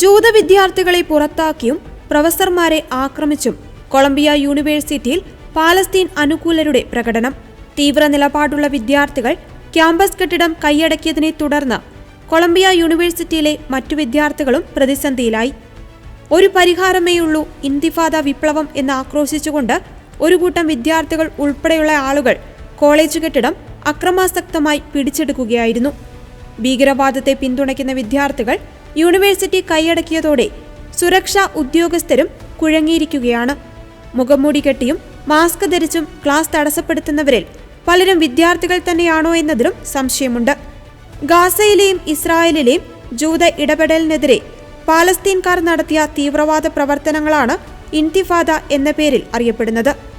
ജൂത വിദ്യാർത്ഥികളെ പുറത്താക്കിയും പ്രൊഫസർമാരെ ആക്രമിച്ചും കൊളംബിയ യൂണിവേഴ്സിറ്റിയിൽ പാലസ്തീൻ അനുകൂലരുടെ പ്രകടനം. തീവ്ര നിലപാടുള്ള വിദ്യാർത്ഥികൾ ക്യാമ്പസ് കെട്ടിടം കൈയടക്കിയതിനെ തുടർന്ന് കൊളംബിയ യൂണിവേഴ്സിറ്റിയിലെ മറ്റു വിദ്യാർത്ഥികളും പ്രതിസന്ധിയിലായി. ഒരു പരിഹാരമേയുള്ളൂ ഇന്തിഫാദ വിപ്ലവം എന്ന് ആക്രോശിച്ചുകൊണ്ട് ഒരു കൂട്ടം വിദ്യാർത്ഥികൾ ഉൾപ്പെടെയുള്ള ആളുകൾ കോളേജ് കെട്ടിടം അക്രമാസക്തമായി പിടിച്ചെടുക്കുകയായിരുന്നു. ഭീകരവാദത്തെ പിന്തുണയ്ക്കുന്ന വിദ്യാർത്ഥികൾ യൂണിവേഴ്സിറ്റി കൈയടക്കിയതോടെ സുരക്ഷാ ഉദ്യോഗസ്ഥരും കുഴങ്ങിയിരിക്കുകയാണ്. മുഖംമൂടി കെട്ടിയും മാസ്ക് ധരിച്ചും ക്ലാസ് തടസ്സപ്പെടുത്തുന്നവരിൽ പലരും വിദ്യാർത്ഥികൾ തന്നെയാണോ എന്നതിലും സംശയമുണ്ട്. ഗാസയിലെയും ഇസ്രായേലിലെയും ജൂത ഇടപെടലിനെതിരെ പാലസ്തീൻകാർ നടത്തിയ തീവ്രവാദ പ്രവർത്തനങ്ങളാണ് ഇൻതിഫാദ എന്ന പേരിൽ അറിയപ്പെടുന്നത്.